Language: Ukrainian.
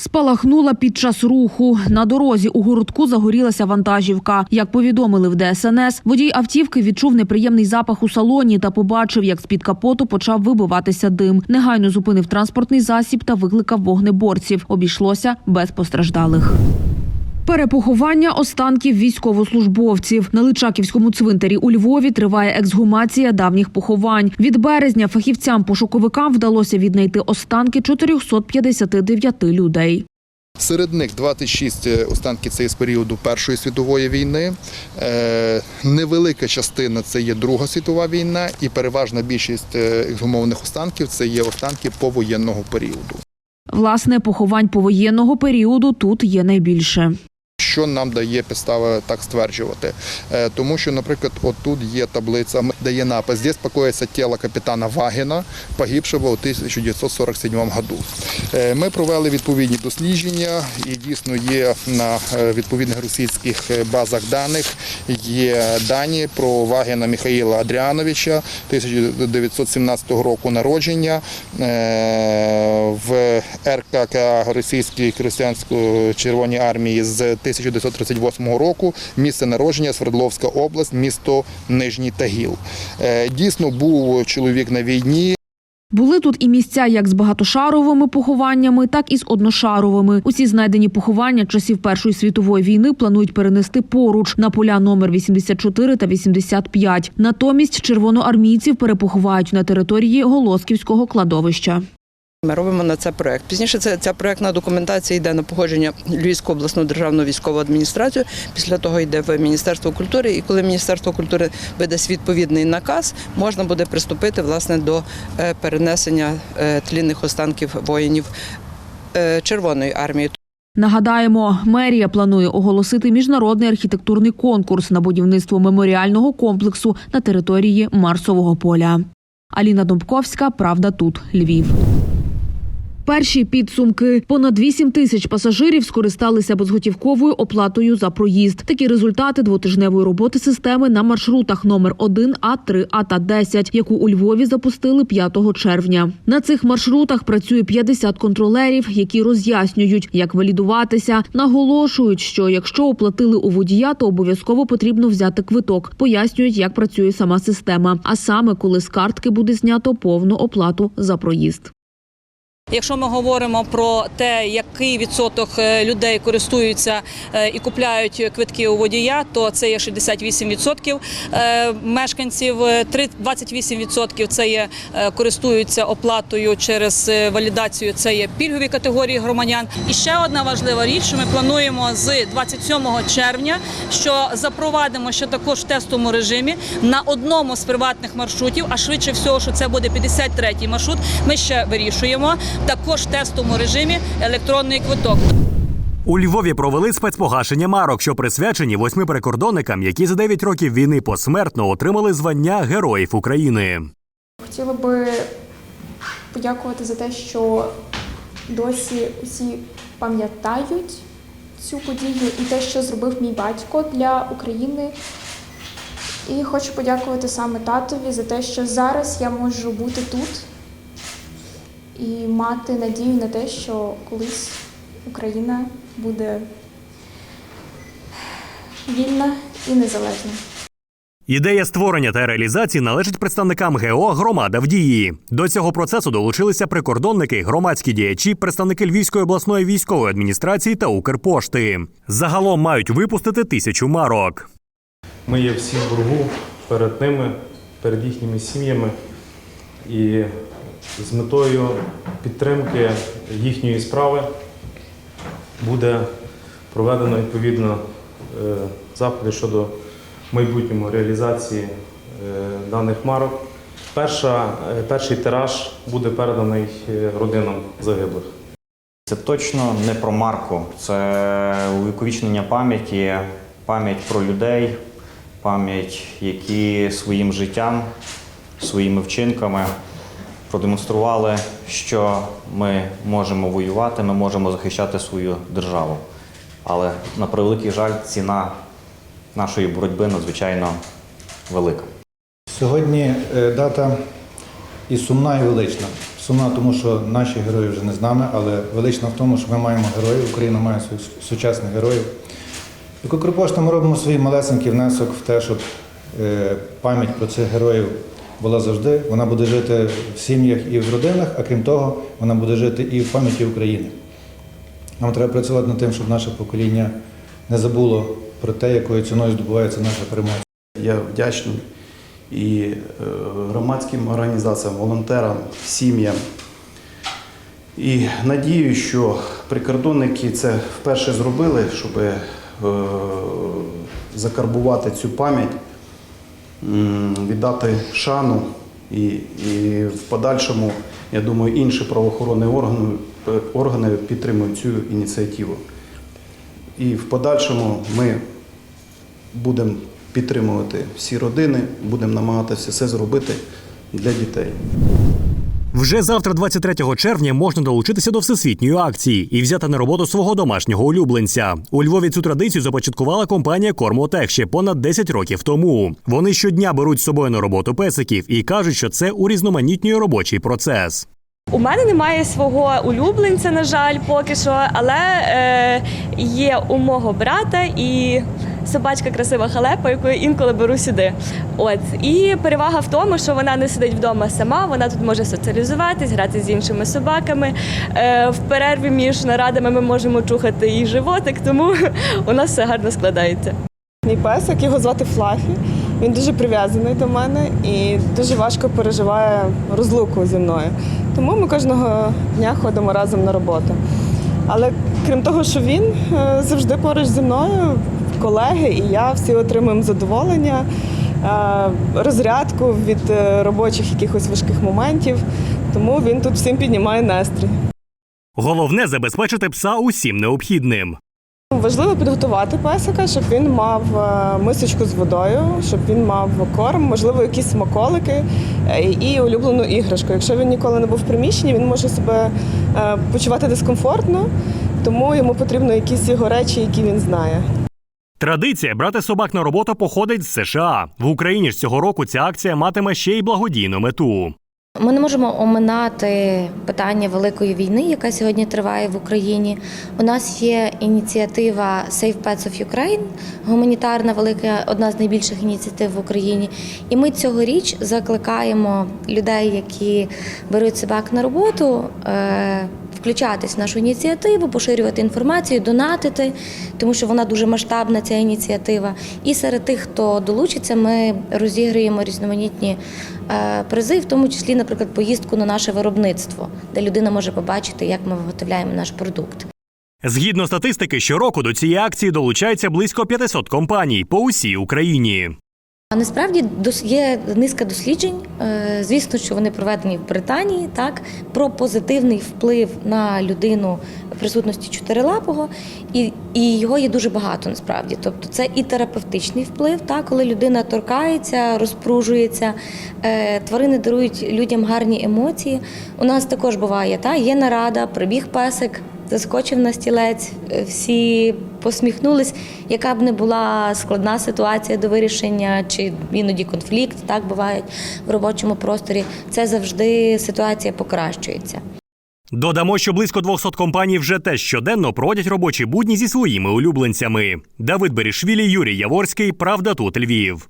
Спалахнула під час руху. На дорозі у городку загорілася вантажівка. Як повідомили в ДСНС, водій автівки відчув неприємний запах у салоні та побачив, як з-під капоту почав вибиватися дим. Негайно зупинив транспортний засіб та викликав вогнеборців. Обійшлося без постраждалих. Перепоховання останків військовослужбовців на Личаківському цвинтарі у Львові триває ексгумація давніх поховань. Від березня фахівцям-пошуковикам вдалося віднайти останки 459 людей. Серед них 26 останків це з періоду Першої світової війни. Е, Невелика частина це є Друга світова війна, і переважна більшість е, ексгумованих останків це є останки повоєнного періоду. Власне, поховань повоєнного періоду тут є найбільше. Що нам дає підстава так стверджувати? Е, Тому що, наприклад, отут є таблиця, де є напис «Здесь покоїться тіло капітана Вагіна, погибшого у 1947 году. Е, Ми провели відповідні дослідження, і дійсно є на е, відповідних російських базах даних є дані про Вагіна Михаїла Адріановича 1917 року народження в РКК Російської християнської Червоної армії з 1938 року. Місце народження Свердловська область, місто Нижній Тагіл. Е, Дійсно був чоловік на війні. Були тут і місця як з багатошаровими похованнями, так і з одношаровими. Усі знайдені поховання часів Першої світової війни планують перенести поруч на поля номер 84 та 85. Натомість червоноармійців перепоховають на території Голосківського кладовища. Ми робимо на це проект. Пізніше це ця проектна документація йде на погодження Львівську обласну державну військову адміністрацію. Після того йде в Міністерство культури. І коли Міністерство культури видасть відповідний наказ, можна буде приступити власне до е, перенесення е, тлінних останків воїнів е, Червоної армії. Нагадаємо, мерія планує оголосити міжнародний архітектурний конкурс на будівництво меморіального комплексу на території Марсового поля. Аліна Домбковська, Правда тут, Львів. Перші підсумки понад 8 тисяч пасажирів скористалися безготівковою оплатою за проїзд. Такі результати двотижневої роботи системи на маршрутах номер 1 А3, А та 10, яку у Львові запустили 5 червня. На цих маршрутах працює 50 контролерів, які роз'яснюють, як валідуватися. Наголошують, що якщо оплатили у водія, то обов'язково потрібно взяти квиток. Пояснюють, як працює сама система. А саме коли з картки буде знято повну оплату за проїзд. Якщо ми говоримо про те, який відсоток е, людей користуються е, і купляють квитки у водія, то це є 68% е, мешканців, е, три- 28% це є користуються оплатою через валідацію. Це є пільгові категорії громадян. І ще одна важлива річ, що ми плануємо з 27 червня, що запровадимо ще також в тестовому режимі на одному з приватних маршрутів, а швидше всього, що це буде 53-й маршрут. Ми ще вирішуємо також в тестовому режимі електронний квиток. У Львові провели спецпогашення марок, що присвячені восьми прикордонникам, які за 9 років війни посмертно отримали звання Героїв України. Хотіла би подякувати за те, що досі усі пам'ятають цю подію і те, що зробив мій батько для України. І хочу подякувати саме татові за те, що зараз я можу бути тут і мати надію на те, що колись Україна буде вільна і незалежна. Ідея створення та реалізації належить представникам ГО Громада в дії. До цього процесу долучилися прикордонники, громадські діячі, представники Львівської обласної військової адміністрації та Укрпошти. Загалом мають випустити тисячу марок. Ми є всі в боргу перед ними, перед їхніми сім'ями. І з метою підтримки їхньої справи буде проведено відповідно е, заходи щодо майбутньої реалізації е, даних марок. Перша, е, перший тираж буде переданий родинам загиблих. Це точно не про марку, це увіковічнення пам'яті, пам'ять про людей, пам'ять, які своїм життям, своїми вчинками продемонстрували, що ми можемо воювати, ми можемо захищати свою державу. Але на превеликий жаль, ціна нашої боротьби надзвичайно велика. Сьогодні е, дата і сумна, і велична. Сумна, тому що наші герої вже не з нами, але велична в тому, що ми маємо героїв, Україна має своїх сучасних героїв. Як Укрпошта ми робимо свій малесенький внесок в те, щоб е, пам'ять про цих героїв була завжди. Вона буде жити в сім'ях і в родинах, а крім того, вона буде жити і в пам'яті України. Нам треба працювати над тим, щоб наше покоління не забуло про те, якою ціною здобувається наша перемога. Я вдячний і е, громадським організаціям, волонтерам, сім'ям. І надію, що прикордонники це вперше зробили, щоб е, закарбувати цю пам'ять, віддати шану і, і в подальшому, я думаю, інші правоохоронні органи, органи підтримують цю ініціативу. І в подальшому ми будемо підтримувати всі родини, будемо намагатися все зробити для дітей. Вже завтра, 23 червня, можна долучитися до всесвітньої акції і взяти на роботу свого домашнього улюбленця. У Львові цю традицію започаткувала компанія Кормотех ще понад 10 років тому. Вони щодня беруть з собою на роботу песиків і кажуть, що це урізноманітнює робочий процес. У мене немає свого улюбленця, на жаль, поки що, але е, є у мого брата і собачка красива халепа, яку я інколи беру сюди. От і перевага в тому, що вона не сидить вдома сама, вона тут може соціалізуватись, грати з іншими собаками. Е, в перерві між нарадами ми можемо чухати її животик, тому у нас все гарно складається. Мій песик, його звати Флафі. Він дуже прив'язаний до мене і дуже важко переживає розлуку зі мною. Тому ми кожного дня ходимо разом на роботу. Але крім того, що він е, завжди поруч зі мною, колеги і я всі отримуємо задоволення, е, розрядку від е, робочих якихось важких моментів. Тому він тут всім піднімає настрій. Головне забезпечити пса усім необхідним. Важливо підготувати песика, щоб він мав е, мисочку з водою, щоб він мав корм, можливо, якісь смаколики і улюблену іграшку. Якщо він ніколи не був в приміщенні, він може себе почувати дискомфортно, тому йому потрібно якісь його речі, які він знає. Традиція брати собак на роботу походить з США. В Україні ж цього року ця акція матиме ще й благодійну мету. Ми не можемо оминати питання великої війни, яка сьогодні триває в Україні. У нас є ініціатива Save Pets of Ukraine, гуманітарна велика, одна з найбільших ініціатив в Україні. І ми цьогоріч закликаємо людей, які беруть собак на роботу. Включатись в нашу ініціативу, поширювати інформацію, донатити, тому що вона дуже масштабна, ця ініціатива. І серед тих, хто долучиться, ми розіграємо різноманітні е, призи, в тому числі, наприклад, поїздку на наше виробництво, де людина може побачити, як ми виготовляємо наш продукт. Згідно статистики, щороку до цієї акції долучається близько 500 компаній по усій Україні. А насправді є низка досліджень. е, Звісно, що вони проведені в Британії, так про позитивний вплив на людину присутності чотирилапого, і, і його є дуже багато насправді. Тобто, це і терапевтичний вплив, так, коли людина торкається, розпружується, е, тварини дарують людям гарні емоції. У нас також буває, та є нарада, прибіг песик. Заскочив на стілець, е, всі посміхнулись. Яка б не була складна ситуація до вирішення, чи іноді конфлікт, так бувають в робочому просторі. Це завжди ситуація покращується. Додамо, що близько 200 компаній вже теж щоденно проводять робочі будні зі своїми улюбленцями. Давид Берішвілі, Юрій Яворський. Правда тут Львів.